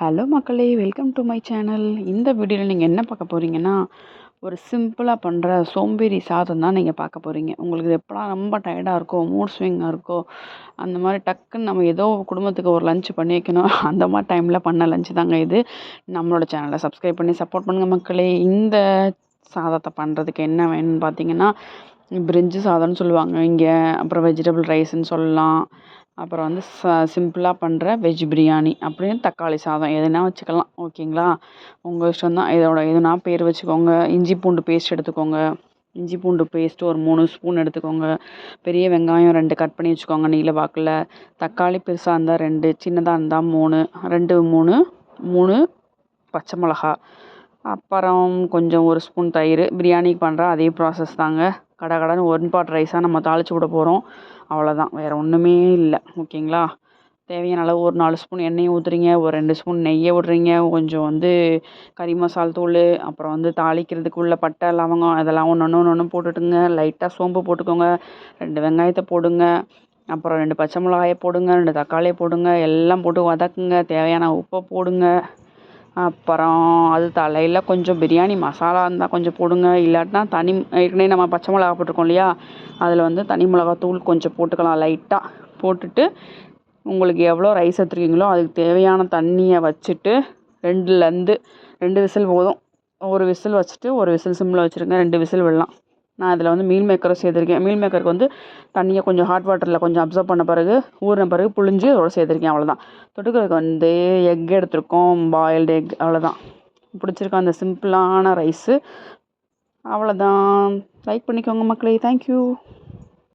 Hello மக்களே welcome to my channel. இந்த வீடியோவில் நீங்கள் என்ன பார்க்க போகிறீங்கன்னா ஒரு சிம்பிளாக பண்ணுற சோம்பேறி சாதம் தான் நீங்கள் பார்க்க போகிறீங்க உங்களுக்கு எப்போலாம் ரொம்ப டயர்டாக இருக்கோ மூட் ஸ்விங்காக இருக்கோ அந்த மாதிரி டக்குன்னு நம்ம ஏதோ குடும்பத்துக்கு ஒரு லஞ்ச் பண்ணி வைக்கணும். அந்த மாதிரி டைமில் பண்ண லஞ்ச் தாங்க இது. நம்மளோட சேனலை சப்ஸ்கிரைப் பண்ணி சப்போர்ட் பண்ணுங்கள் மக்களே. இந்த சாதத்தை பண்ணுறதுக்கு என்ன வேணும்னு பார்த்தீங்கன்னா பிரிஞ்சு சாதம்னு சொல்லுவாங்க இங்கே. அப்புறம் வெஜிடபிள் ரைஸ்ன்னு சொல்லலாம். அப்புறம் வந்து ச சிம்பிளாக பண்ணுற வெஜ் பிரியாணி அப்படின்னு தக்காளி சாதம் எதுனா வச்சுக்கலாம். ஓகேங்களா? உங்கள் இஷ்டம் தான். இதோட எதுனா பேர் வச்சுக்கோங்க. இஞ்சி பூண்டு பேஸ்ட் எடுத்துக்கோங்க. இஞ்சி பூண்டு பேஸ்ட்டு ஒரு மூணு ஸ்பூன் எடுத்துக்கோங்க. பெரிய வெங்காயம் ரெண்டு கட் பண்ணி வச்சுக்கோங்க நீல வாக்கில். தக்காளி பெருசாக இருந்தால் ரெண்டு சின்னதாக இருந்தால் மூணு ரெண்டு மூணு மூணு பச்சை மிளகா. அப்புறம் கொஞ்சம் ஒரு ஸ்பூன் தயிர். பிரியாணிக்கு பண்ணுற அதே ப்ராசஸ் தாங்க. கட கடைன்னு ஒன் பாட் ரைஸாக நம்ம தாளித்து விட போகிறோம் அவ்வளோதான் வேறு ஒன்றுமே இல்லை. ஓகேங்களா தேவையான அளவு ஒரு நாலு ஸ்பூன் எண்ணெயை ஊற்றுறீங்க ஒரு ரெண்டு ஸ்பூன் நெய்யை விட்றீங்க. கொஞ்சம் வந்து கறி மசால் தூள் அப்புறம் வந்து தாளிக்கிறதுக்குள்ள பட்டை லவங்கம் அதெல்லாம் ஒன்று ஒன்று ஒன்று ஒன்று போட்டுட்டுங்க. லைட்டாக சோம்பு போட்டுக்கோங்க. ரெண்டு வெங்காயத்தை போடுங்க. அப்புறம் ரெண்டு பச்சை மிளகாயை போடுங்க. ரெண்டு தக்காளியை போடுங்க. எல்லாம் போட்டு வதக்குங்க. தேவையான உப்பை போடுங்க. அப்புறம் அது தலையில் கொஞ்சம் பிரியாணி மசாலா இருந்தால் கொஞ்சம் போடுங்க. இல்லாட்டினா தனி ஏற்கனவே நம்ம பச்சை மிளகா போட்டிருக்கோம் இல்லையா? அதில் வந்து தனி மிளகாத்தூள் கொஞ்சம் போட்டுக்கலாம். லைட்டாக போட்டுட்டு உங்களுக்கு எவ்வளோ ரைஸ் எடுத்துருக்கீங்களோ அதுக்கு தேவையான தண்ணியை வச்சுட்டு ரெண்டுலேருந்து ரெண்டு விசில் போதும். ஒரு விசில் வச்சுட்டு ஒரு விசில் சிம்மில் வச்சுருங்க. ரெண்டு விசில் விடலாம். நான் இதில் வந்து மீல் மேக்கரும் சேர்த்துருக்கேன். மீல் மேக்கருக்கு வந்து தண்ணியை கொஞ்சம் ஹாட் வாட்டரில் கொஞ்சம் அப்சர்வ் பண்ண பிறகு ஊறின பிறகு புழிஞ்சு அதோட சேர்த்துருக்கேன். அவ்வளோதான் தொட்டுக்கிறதுக்கு வந்து எக் எடுத்திருக்கோம் பாயில்டு எக் அவ்வளோதான் பிடிச்சிருக்கோம் அந்த சிம்பிளான ரைஸு அவ்வளோதான் லைக் பண்ணிக்கோங்க மக்களே. தேங்க்யூ